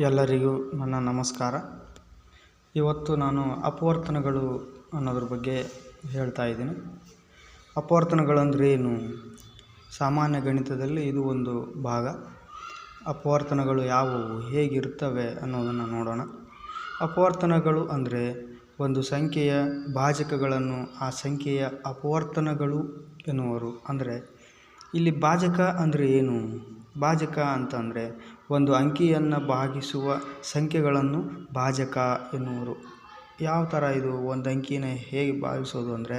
ಎಲ್ಲರಿಗೂ ನನ್ನ ನಮಸ್ಕಾರ. ಇವತ್ತು ನಾನು ಅಪವರ್ತನಗಳು ಅನ್ನೋದ್ರ ಬಗ್ಗೆ ಹೇಳ್ತಾ ಇದ್ದೀನಿ. ಅಪವರ್ತನಗಳಂದ್ರೆ ಏನು? ಸಾಮಾನ್ಯ ಗಣಿತದಲ್ಲಿ ಇದು ಒಂದು ಭಾಗ. ಅಪವರ್ತನಗಳು ಯಾವುವು ಹೇಗಿರ್ತವೆ ಅನ್ನೋದನ್ನು ನೋಡೋಣ. ಅಪವರ್ತನಗಳು ಅಂದರೆ ಒಂದು ಸಂಖ್ಯೆಯ ಭಾಜಕಗಳನ್ನು ಆ ಸಂಖ್ಯೆಯ ಅಪವರ್ತನಗಳು ಎನ್ನುವರು. ಅಂದರೆ ಇಲ್ಲಿ ಭಾಜಕ ಅಂದರೆ ಏನು? ಭಾಜಕ ಅಂತಂದರೆ ಒಂದು ಅಂಕಿಯನ್ನು ಭಾಗಿಸುವ ಸಂಖ್ಯೆಗಳನ್ನು ಭಾಜಕ ಎನ್ನುವರು. ಯಾವ ಥರ ಇದು ಒಂದು ಅಂಕಿನ ಹೇಗೆ ಭಾಗಿಸೋದು ಅಂದರೆ,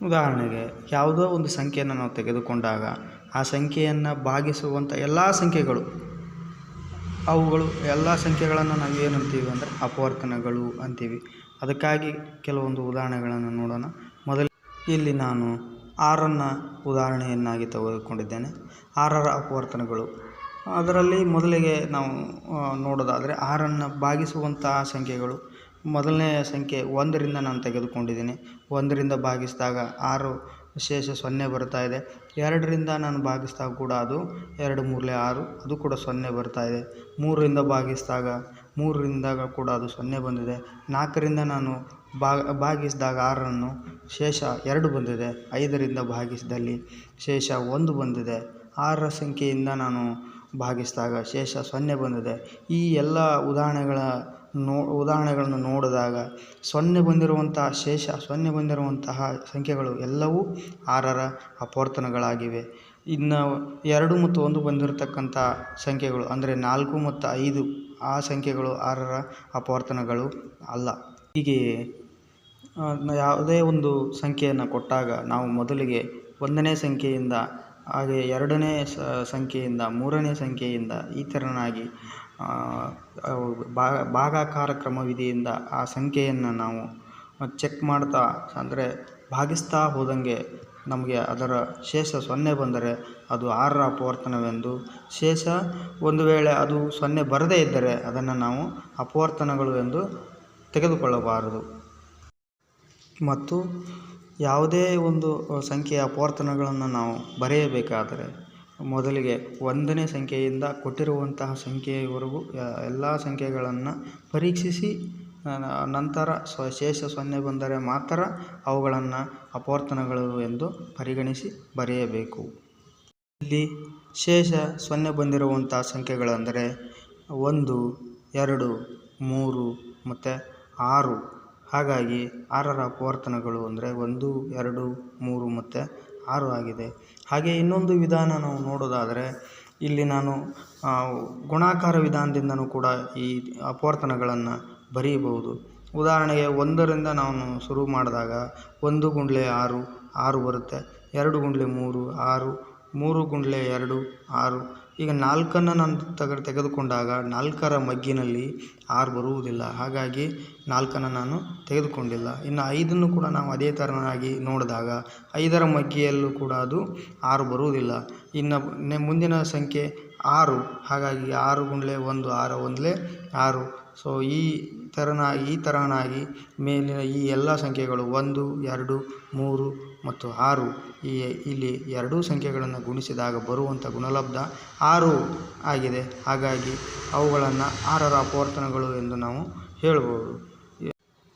ಉದಾಹರಣೆಗೆ ಯಾವುದೋ ಒಂದು ಸಂಖ್ಯೆಯನ್ನು ನಾವು ತೆಗೆದುಕೊಂಡಾಗ ಆ ಸಂಖ್ಯೆಯನ್ನು ಭಾಗಿಸುವಂಥ ಎಲ್ಲ ಸಂಖ್ಯೆಗಳು, ಅವುಗಳು ಎಲ್ಲ ಸಂಖ್ಯೆಗಳನ್ನು ನಾವು ಏನು ಅಂತೀವಿ ಅಂದರೆ ಅಪವರ್ತನಗಳು ಅಂತೀವಿ. ಅದಕ್ಕಾಗಿ ಕೆಲವೊಂದು ಉದಾಹರಣೆಗಳನ್ನು ನೋಡೋಣ. ಮೊದಲು, ಇಲ್ಲಿ ನಾನು ಆರನ್ನು ಉದಾಹರಣೆಯನ್ನಾಗಿ ತೆಗೆದುಕೊಂಡಿದ್ದೇನೆ. ಆರರ ಅಪವರ್ತನಗಳು. ಅದರಲ್ಲಿ ಮೊದಲಿಗೆ ನಾವು ನೋಡೋದಾದರೆ ಆರನ್ನು ಭಾಗಿಸುವಂತಹ ಸಂಖ್ಯೆಗಳು. ಮೊದಲನೇ ಸಂಖ್ಯೆ ಒಂದರಿಂದ ನಾನು ತೆಗೆದುಕೊಂಡಿದ್ದೀನಿ. ಒಂದರಿಂದ ಭಾಗಿಸಿದಾಗ ಆರು ಶೇಷ ಸೊನ್ನೆ ಬರ್ತಾ ಇದೆ. ಎರಡರಿಂದ ನಾನು ಭಾಗಿಸಿದಾಗ ಕೂಡ ಅದು ಎರಡು ಮೂರಲೆ ಆರು, ಅದು ಕೂಡ ಸೊನ್ನೆ ಬರ್ತಾ ಇದೆ. ಮೂರರಿಂದ ಭಾಗಿಸಿದಾಗ, ಮೂರರಿಂದಾಗ ಕೂಡ ಅದು ಸೊನ್ನೆ ಬಂದಿದೆ. ನಾಲ್ಕರಿಂದ ನಾನು ಭಾಗಿಸಿದಾಗ ಆರನ್ನು ಶೇಷ ಎರಡು ಬಂದಿದೆ. ಐದರಿಂದ ಭಾಗಿಸಿದಲ್ಲಿ ಶೇಷ ಒಂದು ಬಂದಿದೆ. ಆರರ ಸಂಖ್ಯೆಯಿಂದ ನಾನು ಭಾಗಿಸಿದಾಗ ಶೇಷ ಸೊನ್ನೆ ಬಂದಿದೆ. ಈ ಎಲ್ಲ ಉದಾಹರಣೆಗಳ ನೋ, ಉದಾಹರಣೆಗಳನ್ನು ನೋಡಿದಾಗ ಸೊನ್ನೆ ಬಂದಿರುವಂತಹ ಶೇಷ, ಸೊನ್ನೆ ಬಂದಿರುವಂತಹ ಸಂಖ್ಯೆಗಳು ಎಲ್ಲವೂ ಆರರ ಅಪವರ್ತನಗಳಾಗಿವೆ. ಇನ್ನು ಎರಡು ಮತ್ತು ಒಂದು ಬಂದಿರತಕ್ಕಂಥ ಸಂಖ್ಯೆಗಳು ಅಂದರೆ ನಾಲ್ಕು ಮತ್ತು ಐದು ಆ ಸಂಖ್ಯೆಗಳು ಆರರ ಅಪವರ್ತನಗಳು ಅಲ್ಲ. ಹೀಗೆ ಯಾವುದೇ ಒಂದು ಸಂಖ್ಯೆಯನ್ನು ಕೊಟ್ಟಾಗ ನಾವು ಮೊದಲಿಗೆ ಒಂದನೇ ಸಂಖ್ಯೆಯಿಂದ ಹಾಗೆ ಎರಡನೇ ಸಂಖ್ಯೆಯಿಂದ, ಮೂರನೇ ಸಂಖ್ಯೆಯಿಂದ ಈ ಥರನಾಗಿ ಭಾಗಾಕಾರ ಕ್ರಮವಿಧಿಯಿಂದ ಆ ಸಂಖ್ಯೆಯನ್ನು ನಾವು ಚೆಕ್ ಮಾಡ್ತಾ, ಅಂದರೆ ಭಾಗಿಸ್ತಾ ಹೋದಂಗೆ ನಮಗೆ ಅದರ ಶೇಷ ಸೊನ್ನೆ ಬಂದರೆ ಅದು ಆರರ ಅಪವರ್ತನವೆಂದು, ಶೇಷ ಒಂದು ವೇಳೆ ಅದು ಸೊನ್ನೆ ಬರದೇ ಇದ್ದರೆ ಅದನ್ನು ನಾವು ಅಪವರ್ತನಗಳು ಎಂದು ತೆಗೆದುಕೊಳ್ಳಬಾರದು. ಮತ್ತು ಯಾವುದೇ ಒಂದು ಸಂಖ್ಯೆಯ ಅಪವರ್ತನಗಳನ್ನು ನಾವು ಬರೆಯಬೇಕಾದರೆ ಮೊದಲಿಗೆ ಒಂದನೇ ಸಂಖ್ಯೆಯಿಂದ ಕೊಟ್ಟಿರುವಂತಹ ಸಂಖ್ಯೆಯವರೆಗೂ ಎಲ್ಲ ಸಂಖ್ಯೆಗಳನ್ನು ಪರೀಕ್ಷಿಸಿ ನಂತರ ಸ್ವ, ಶೇಷ ಸೊನ್ನೆ ಬಂದರೆ ಮಾತ್ರ ಅವುಗಳನ್ನು ಅಪವರ್ತನಗಳು ಎಂದು ಪರಿಗಣಿಸಿ ಬರೆಯಬೇಕು. ಇಲ್ಲಿ ಶೇಷ ಸೊನ್ನೆ ಬಂದಿರುವಂಥ ಸಂಖ್ಯೆಗಳೆಂದರೆ ಒಂದು, ಎರಡು, ಮೂರು, ಮತ್ತು ಆರು. ಹಾಗಾಗಿ ಆರರ ಅಪವರ್ತನಗಳು ಅಂದರೆ ಒಂದು, ಎರಡು, ಮೂರು ಮತ್ತು ಆರು ಆಗಿದೆ. ಹಾಗೆ ಇನ್ನೊಂದು ವಿಧಾನ ನಾವು ನೋಡೋದಾದರೆ ಇಲ್ಲಿ ನಾನು ಗುಣಾಕಾರ ವಿಧಾನದಿಂದನೂ ಕೂಡ ಈ ಅಪವರ್ತನಗಳನ್ನು ಬರೆಯಬಹುದು ಉದಾಹರಣೆಗೆ ಒಂದರಿಂದ ನಾನು ಶುರು ಮಾಡಿದಾಗ ಒಂದು ಗುಂಡ್ಲೆ ಆರು ಆರು ಬರುತ್ತೆ. ಎರಡು ಗುಂಡ್ಲೆ ಮೂರು, ಆರು, ಮೂರು ಗುಂಡ್ಲೆ ಎರಡು, ಆರು ಈಗ ನಾಲ್ಕನ್ನು ನಾನು ತೆಗೆ ತೆಗೆದುಕೊಂಡಾಗ ನಾಲ್ಕರ ಮಗ್ಗಿನಲ್ಲಿ ಆರು ಬರುವುದಿಲ್ಲ. ಹಾಗಾಗಿ ನಾಲ್ಕನ್ನು ನಾನು ತೆಗೆದುಕೊಂಡಿಲ್ಲ. ಇನ್ನು ಐದನ್ನು ಕೂಡ ನಾವು ಅದೇ ಥರನಾಗಿ ನೋಡಿದಾಗ ಐದರ ಮಗ್ಗಿಯಲ್ಲೂ ಕೂಡ ಅದು ಆರು ಬರುವುದಿಲ್ಲ. ಇನ್ನು ಮುಂದಿನ ಸಂಖ್ಯೆ ಆರು. ಹಾಗಾಗಿ ಆರು ಗುಂಡ್ಲೆ ಒಂದು, ಆರು ಒಂದ್ಲೆ ಆರು. ಸೊ ಈ ಥರನಾಗಿ ಈ ತರನಾಗಿ ಮೇಲಿನ ಈ ಎಲ್ಲ ಸಂಖ್ಯೆಗಳು ಒಂದು, ಎರಡು, ಮೂರು ಮತ್ತು ಆರು ಈ ಇಲ್ಲಿ ಎರಡೂ ಸಂಖ್ಯೆಗಳನ್ನು ಗುಣಿಸಿದಾಗ ಬರುವಂಥ ಗುಣಲಬ್ಧ ಆರು ಆಗಿದೆ. ಹಾಗಾಗಿ ಅವುಗಳನ್ನು ಆರರ ಅಪವರ್ತನಗಳು ಎಂದು ನಾವು ಹೇಳ್ಬೋದು.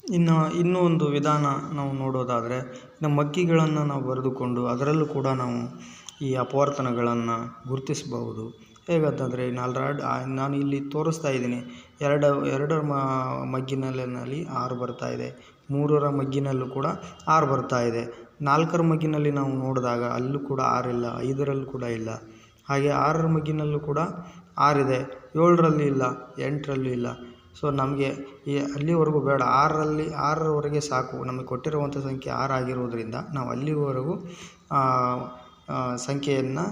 ಇನ್ನು, ಇನ್ನೂ ಒಂದು ವಿಧಾನ ನಾವು ನೋಡೋದಾದರೆ, ಇನ್ನು ಮಗ್ಗಿಗಳನ್ನು ನಾವು ಬರೆದುಕೊಂಡು ಅದರಲ್ಲೂ ಕೂಡ ನಾವು ಈ ಅಪವರ್ತನಗಳನ್ನು ಗುರುತಿಸಬಹುದು. ಹೇಗಂತಂದರೆ ನಾಲ್ರಾಡ್ ನಾನು ಇಲ್ಲಿ ತೋರಿಸ್ತಾ ಇದ್ದೀನಿ. ಎರಡು, ಎರಡರ ಮಗ್ಗಿನಲ್ಲಿನಲ್ಲಿ ಆರು ಬರ್ತಾ ಇದೆ. ಮೂರರ ಮಗ್ಗಿನಲ್ಲೂ ಕೂಡ ಆರು ಬರ್ತಾ ಇದೆ. ನಾಲ್ಕರ ಮಗ್ಗಿನಲ್ಲಿ ನಾವು ನೋಡಿದಾಗ ಅಲ್ಲೂ ಕೂಡ ಆರಿಲ್ಲ ಐದರಲ್ಲೂ ಕೂಡ ಇಲ್ಲ. ಹಾಗೆ ಆರರ ಮಗ್ಗಿನಲ್ಲೂ ಕೂಡ ಆರಿದೆ. ಏಳರಲ್ಲಿ ಇಲ್ಲ, ಎಂಟರಲ್ಲೂ ಇಲ್ಲ. ಸೊ, ನಮಗೆ ಈ ಅಲ್ಲಿವರೆಗೂ ಬೇಡ. ಆರರಲ್ಲಿ, ಆರರವರೆಗೆ ಸಾಕು. ನಮಗೆ ಕೊಟ್ಟಿರುವಂಥ ಸಂಖ್ಯೆ ಆರು ಆಗಿರುವುದರಿಂದ ನಾವು ಅಲ್ಲಿವರೆಗೂ ಸಂಖ್ಯೆಯನ್ನು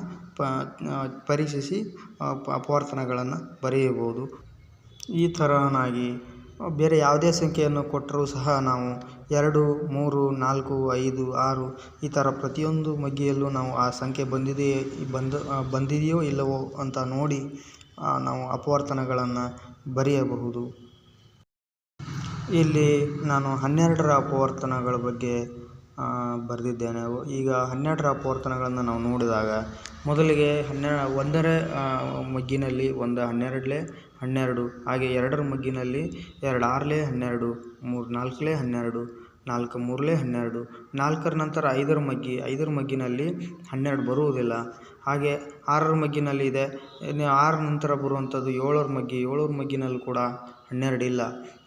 ಪರೀಕ್ಷಿಸಿ ಅಪವರ್ತನಗಳನ್ನು ಬರೆಯಬಹುದು. ಈ ಥರನಾಗಿ ಬೇರೆ ಯಾವುದೇ ಸಂಖ್ಯೆಯನ್ನು ಕೊಟ್ಟರೂ ಸಹ ನಾವು ಎರಡು, ಮೂರು, ನಾಲ್ಕು, ಐದು, ಆರು ಈ ಥರ ಪ್ರತಿಯೊಂದು ಮಗ್ಗಿಯಲ್ಲೂ ನಾವು ಆ ಸಂಖ್ಯೆ ಬಂದಿದೆಯೇ ಬಂದು ಬಂದಿದೆಯೋ ಇಲ್ಲವೋ ಅಂತ ನೋಡಿ ನಾವು ಅಪವರ್ತನಗಳನ್ನು ಬರೆಯಬಹುದು. ಇಲ್ಲಿ ನಾನು ಹನ್ನೆರಡರ ಅಪವರ್ತನಗಳ ಬಗ್ಗೆ ಬರೆದಿದ್ದೇನೆ. ಈಗ ಹನ್ನೆರಡರ ಅಪವರ್ತನಗಳನ್ನು ನಾವು ನೋಡಿದಾಗ ಮೊದಲಿಗೆ ಹನ್ನೆ ಒಂದರ ಮಗ್ಗಿನಲ್ಲಿ ಒಂದು ಹನ್ನೆರಡಲೇ ಹನ್ನೆರಡು, ಹಾಗೆ ಎರಡರ ಮಗ್ಗಿನಲ್ಲಿ ಎರಡು ಆರಲೇ ಹನ್ನೆರಡು, ಮೂರು ನಾಲ್ಕಲೇ ಹನ್ನೆರಡು, ನಾಲ್ಕು ಮೂರಲೇ ಹನ್ನೆರಡು, ನಾಲ್ಕರ ನಂತರ ಐದರ ಮಗ್ಗಿ, ಐದರ ಮಗ್ಗಿನಲ್ಲಿ ಹನ್ನೆರಡು ಬರುವುದಿಲ್ಲ. ಹಾಗೆ ಆರರ ಮಗ್ಗಿನಲ್ಲಿ ಇದೆ. ಆರ ನಂತರ ಬರುವಂಥದ್ದು ಏಳರ ಮಗ್ಗಿ, ಏಳರ ಮಗ್ಗಿನಲ್ಲಿ ಕೂಡ ಹನ್ನೆರಡು ಇಲ್ಲ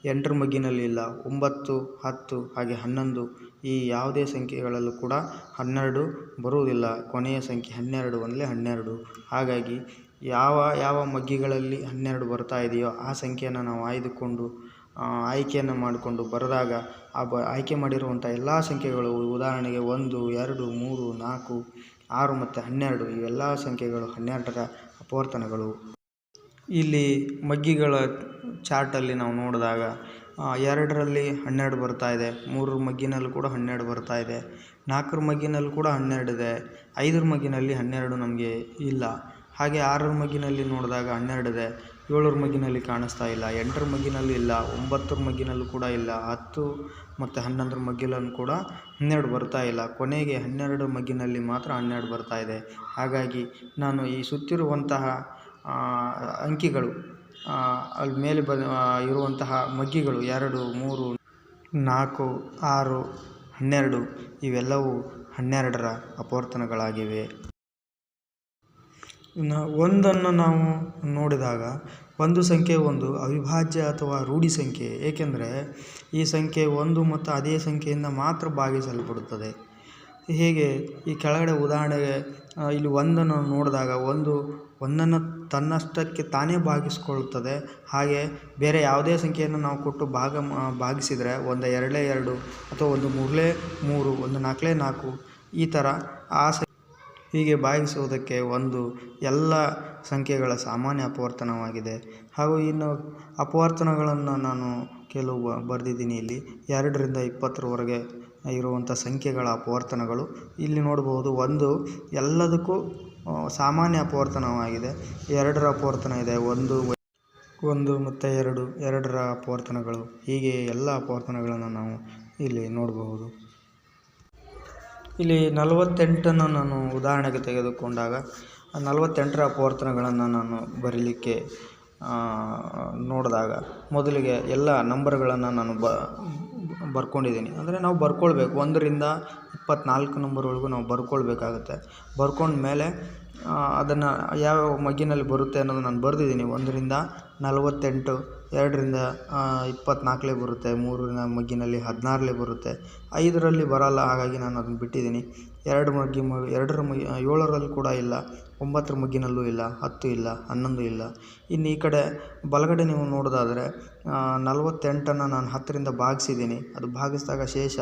ಎಂಟರ ಮಗ್ಗಿನಲ್ಲಿ ಇಲ್ಲ, ಒಂಬತ್ತು, ಹತ್ತು, ಹಾಗೆ ಹನ್ನೊಂದು ಈ ಯಾವುದೇ ಸಂಖ್ಯೆಗಳಲ್ಲೂ ಕೂಡ ಹನ್ನೆರಡು ಬರುವುದಿಲ್ಲ. ಕೊನೆಯ ಸಂಖ್ಯೆ ಹನ್ನೆರಡು ಅಂದರೆ ಹನ್ನೆರಡು. ಹಾಗಾಗಿ ಯಾವ ಯಾವ ಮಗ್ಗಿಗಳಲ್ಲಿ ಹನ್ನೆರಡು ಬರ್ತಾ ಇದೆಯೋ ಆ ಸಂಖ್ಯೆಯನ್ನು ನಾವು ಆಯ್ದುಕೊಂಡು ಆಯ್ಕೆಯನ್ನು ಮಾಡಿಕೊಂಡು ಬರೆದಾಗ ಆ ಬ, ಆಯ್ಕೆ ಮಾಡಿರುವಂಥ ಎಲ್ಲ ಸಂಖ್ಯೆಗಳು ಉದಾಹರಣೆಗೆ ಒಂದು, ಎರಡು, ಮೂರು, ನಾಲ್ಕು, ಆರು ಮತ್ತು ಹನ್ನೆರಡು ಇವೆಲ್ಲ ಸಂಖ್ಯೆಗಳು ಹನ್ನೆರಡರ ಅಪವರ್ತನಗಳು. ಇಲ್ಲಿ ಮಗ್ಗಿಗಳ ಚಾರ್ಟಲ್ಲಿ ನಾವು ನೋಡಿದಾಗ ಎರಡರಲ್ಲಿ ಹನ್ನೆರಡು ಬರ್ತಾ ಇದೆ. ಮೂರರ ಮಗ್ಗಿನಲ್ಲೂ ಕೂಡ ಹನ್ನೆರಡು ಬರ್ತಾ ಇದೆ. ನಾಲ್ಕರ ಮಗ್ಗಿನಲ್ಲಿ ಕೂಡ ಹನ್ನೆರಡು ಇದೆ. ಐದರ ಮಗ್ಗಿನಲ್ಲಿ ಹನ್ನೆರಡು ನಮಗೆ ಇಲ್ಲ. ಹಾಗೆ ಆರರ ಮಗ್ಗಿನಲ್ಲಿ ನೋಡಿದಾಗ ಹನ್ನೆರಡು ಇದೆ. ಏಳರ ಮಗ್ಗಿನಲ್ಲಿ ಕಾಣಿಸ್ತಾ ಇಲ್ಲ. ಎಂಟರ ಮಗ್ಗಿನಲ್ಲಿ ಇಲ್ಲ. ಒಂಬತ್ತರ ಮಗ್ಗಿನಲ್ಲೂ ಕೂಡ ಇಲ್ಲ. ಹತ್ತು ಮತ್ತು ಹನ್ನೊಂದರ ಮಗ್ಗಿಲನ್ನು ಕೂಡ ಹನ್ನೆರಡು ಬರ್ತಾ ಇಲ್ಲ. ಕೊನೆಗೆ ಹನ್ನೆರಡು ಮಗ್ಗಿನಲ್ಲಿ ಮಾತ್ರ ಹನ್ನೆರಡು ಬರ್ತಾ ಇದೆ. ಹಾಗಾಗಿ ನಾನು ಈ ಸುತ್ತಿರುವಂತಹ ಅಂಕಿಗಳು ಅಲ್ಲಿ ಮೇಲೆ ಬ ಇರುವಂತಹ ಮಗ್ಗಿಗಳು ಎರಡು, ಮೂರು, ನಾಲ್ಕು, ಆರು, ಹನ್ನೆರಡು, ಇವೆಲ್ಲವೂ ಹನ್ನೆರಡರ ಅಪವರ್ತನಗಳಾಗಿವೆ. ಇನ್ನು ಒಂದನ್ನು ನಾವು ನೋಡಿದಾಗ, ಒಂದು ಸಂಖ್ಯೆ ಒಂದು ಅವಿಭಾಜ್ಯ ಅಥವಾ ರೂಢಿ ಸಂಖ್ಯೆ, ಏಕೆಂದರೆ ಈ ಸಂಖ್ಯೆ ಒಂದು ಮತ್ತು ಅದೇ ಸಂಖ್ಯೆಯಿಂದ ಮಾತ್ರ ಭಾಗಿಸಲ್ಪಡುತ್ತದೆ. ಹೇಗೆ ಈ ಕೆಳಗಡೆ ಉದಾಹರಣೆಗೆ ಇಲ್ಲಿ ಒಂದನ್ನು ನೋಡಿದಾಗ ಒಂದು, ಒಂದನ್ನು ತನ್ನಷ್ಟಕ್ಕೆ ತಾನೇ ಭಾಗಿಸ್ಕೊಳ್ಳುತ್ತದೆ. ಹಾಗೆ ಬೇರೆ ಯಾವುದೇ ಸಂಖ್ಯೆಯನ್ನು ನಾವು ಕೊಟ್ಟು ಭಾಗ ಭಾಗಿಸಿದರೆ ಒಂದು ಎರಡೇ ಎರಡು ಅಥವಾ ಒಂದು ಮೂರಲೇ ಮೂರು, ಒಂದು ನಾಲ್ಕಲೇ ನಾಲ್ಕು ಈ ಥರ ಆ ಹೀಗೆ ಭಾಗಿಸುವುದಕ್ಕೆ ಒಂದು ಎಲ್ಲ ಸಂಖ್ಯೆಗಳ ಸಾಮಾನ್ಯ ಅಪವರ್ತನವಾಗಿದೆ. ಹಾಗೂ ಇನ್ನು ಅಪವರ್ತನಗಳನ್ನು ನಾನು ಕೆಲವು ಬರೆದಿದ್ದೀನಿ ಇಲ್ಲಿ. ಎರಡರಿಂದ ಇಪ್ಪತ್ತರವರೆಗೆ ಇರುವಂಥ ಸಂಖ್ಯೆಗಳ ಅಪವರ್ತನಗಳು. ಇಲ್ಲಿ ನೋಡಬಹುದು ಒಂದು, ಎಲ್ಲದಕ್ಕೂ ಸಾಮಾನ್ಯ ಅಪವರ್ತನವಾಗಿದೆ. ಎರಡರ ಅಪವರ್ತನ ಇದೆ. ಒಂದು ಒಂದು ಮತ್ತು ಎರಡು, ಎರಡರ ಅಪವರ್ತನಗಳು. ಹೀಗೆ ಎಲ್ಲ ಅಪವರ್ತನಗಳನ್ನು ನಾವು ಇಲ್ಲಿ ನೋಡಬಹುದು. ಇಲ್ಲಿ ನಲವತ್ತೆಂಟನ್ನು ನಾನು ಉದಾಹರಣೆಗೆ ತೆಗೆದುಕೊಂಡಾಗ ನಲವತ್ತೆಂಟರ ಅಪವರ್ತನಗಳನ್ನು ನಾನು ಬರೀಲಿಕ್ಕೆ ನೋಡಿದಾಗ, ಮೊದಲಿಗೆ ಎಲ್ಲ ನಂಬರ್ಗಳನ್ನು ನಾನು ಬ ಬರ್ಕೊಂಡಿದ್ದೀನಿ. ಅಂದರೆ ನಾವು ಬರ್ಕೊಳ್ಬೇಕು. ಒಂದರಿಂದ ಇಪ್ಪತ್ನಾಲ್ಕು ನಂಬರ್ವರೆಗೂ ನಾವು ಬರ್ಕೊಳ್ಬೇಕಾಗುತ್ತೆ. ಬರ್ಕೊಂಡ್ಮೇಲೆ ಅದನ್ನು ಯಾವ್ಯಾವ ಮಗ್ಗಿನಲ್ಲಿ ಬರುತ್ತೆ ಅನ್ನೋದು ನಾನು ಬರೆದಿದ್ದೀನಿ. ಒಂದರಿಂದ ನಲವತ್ತೆಂಟು, ಎರಡರಿಂದ ಇಪ್ಪತ್ತ್ನಾಲ್ಕಲೇ ಬರುತ್ತೆ. ಮೂರರಿಂದ ಮಗ್ಗಿನಲ್ಲಿ ಹದಿನಾರಲೇ ಬರುತ್ತೆ. ಐದರಲ್ಲಿ ಬರೋಲ್ಲ. ಹಾಗಾಗಿ ನಾನು ಅದನ್ನು ಬಿಟ್ಟಿದ್ದೀನಿ. ಎರಡು ಮಗ್ಗಿ ಎರಡರ ಮಗ್ಗಿ ಏಳರಲ್ಲಿ ಕೂಡ ಇಲ್ಲ, ಒಂಬತ್ತರ ಮಗ್ಗಿನಲ್ಲೂ ಇಲ್ಲ, ಹತ್ತು ಇಲ್ಲ, ಹನ್ನೊಂದು ಇಲ್ಲ. ಇನ್ನು ಈ ಕಡೆ ಬಲಗಡೆ ನೀವು ನೋಡೋದಾದರೆ ನಲವತ್ತೆಂಟನ್ನು ನಾನು ಹತ್ತರಿಂದ ಭಾಗಿಸಿದ್ದೀನಿ. ಅದು ಭಾಗಿಸಿದಾಗ ಶೇಷ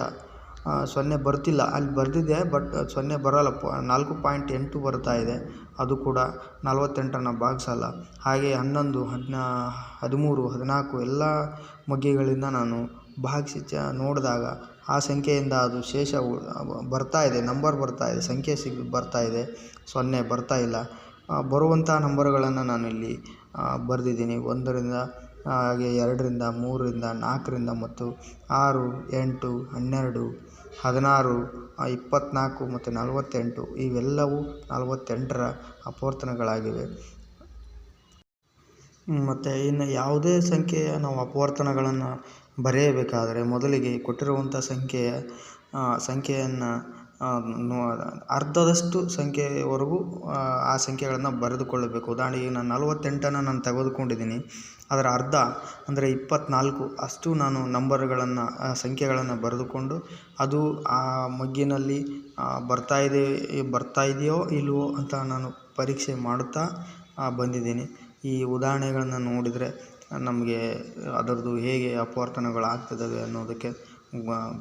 ಸೊನ್ನೆ ಬರ್ತಿಲ್ಲ. ಅಲ್ಲಿ ಬರೆದಿದೆ, ಬಟ್ ಸೊನ್ನೆ ಬರೋಲ್ಲ. ಪ, ನಾಲ್ಕು ಪಾಯಿಂಟ್ ಎಂಟು ಬರ್ತಾ ಇದೆ. ಅದು ಕೂಡ ನಲವತ್ತೆಂಟನ್ನು ಭಾಗಿಸಲ್ಲ. ಹಾಗೆ ಹನ್ನೊಂದು, ಹದಿನಾ, ಹದಿಮೂರು, ಹದಿನಾಲ್ಕು ಎಲ್ಲ ಮಗ್ಗಿಗಳಿಂದ ನಾನು ಭಾಗಿಸಿ ಚ, ನೋಡಿದಾಗ ಆ ಸಂಖ್ಯೆಯಿಂದ ಅದು ಶೇಷ ಬರ್ತಾ ಇದೆ, ನಂಬರ್ ಬರ್ತಾ ಇದೆ, ಸಂಖ್ಯೆ ಸಿಗ್, ಬರ್ತಾ ಇದೆ, ಸೊನ್ನೆ ಬರ್ತಾ ಇಲ್ಲ. ಬರುವಂಥ ನಂಬರ್ಗಳನ್ನು ನಾನಿಲ್ಲಿ ಬರೆದಿದ್ದೀನಿ. ಒಂದರಿಂದ ಹಾಗೆ ಎರಡರಿಂದ, ಮೂರರಿಂದ, ನಾಲ್ಕರಿಂದ ಮತ್ತು ಆರು, ಎಂಟು, ಹನ್ನೆರಡು, ಹದಿನಾರು ಇಪ್ಪತ್ತ್ನಾಲ್ಕು ಮತ್ತು ನಲವತ್ತೆಂಟು ಇವೆಲ್ಲವೂ ನಲವತ್ತೆಂಟರ ಅಪವರ್ತನಗಳಾಗಿವೆ. ಮತ್ತು ಇನ್ನು ಯಾವುದೇ ಸಂಖ್ಯೆಯ ನಾವು ಅಪವರ್ತನಗಳನ್ನು ಬರೆಯಬೇಕಾದರೆ ಮೊದಲಿಗೆ ಕೊಟ್ಟಿರುವಂಥ ಸಂಖ್ಯೆಯ ಸಂಖ್ಯೆಯನ್ನು ಅರ್ಧದಷ್ಟು ಸಂಖ್ಯೆಯವರೆಗೂ ಆ ಸಂಖ್ಯೆಗಳನ್ನು ಬರೆದುಕೊಳ್ಳಬೇಕು. ಉದಾಹರಣೆಗೆ ನಾನು ನಲವತ್ತೆಂಟನ್ನು ನಾನು ತೆಗೆದುಕೊಂಡಿದ್ದೀನಿ. ಅದರ ಅರ್ಧ ಅಂದರೆ ಇಪ್ಪತ್ತ್ನಾಲ್ಕು ಅಷ್ಟು ನಾನು ನಂಬರ್ಗಳನ್ನು ಸಂಖ್ಯೆಗಳನ್ನು ಬರೆದುಕೊಂಡು ಅದು ಆ ಮಗ್ಗಿನಲ್ಲಿ ಬರ್ತಾ ಇದೆ, ಬರ್ತಾ ಇದೆಯೋ ಇಲ್ಲವೋ ಅಂತ ನಾನು ಪರೀಕ್ಷೆ ಮಾಡುತ್ತಾ ಬಂದಿದ್ದೀನಿ. ಈ ಉದಾಹರಣೆಗಳನ್ನು ನೋಡಿದರೆ ನಮಗೆ ಅದರದ್ದು ಹೇಗೆ ಅಪವರ್ತನಗಳು ಆಗ್ತಿದ್ದಾವೆ ಅನ್ನೋದಕ್ಕೆ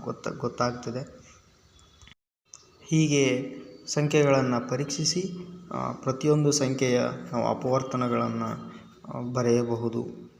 ಗೊತ್ತ, ಗೊತ್ತಾಗ್ತದೆ. ಹೀಗೆ ಸಂಖ್ಯೆಗಳನ್ನು ಪರೀಕ್ಷಿಸಿ ಪ್ರತಿಯೊಂದು ಸಂಖ್ಯೆಯ ನಾವು ಅಪವರ್ತನಗಳನ್ನು ಬರೆಯಬಹುದು.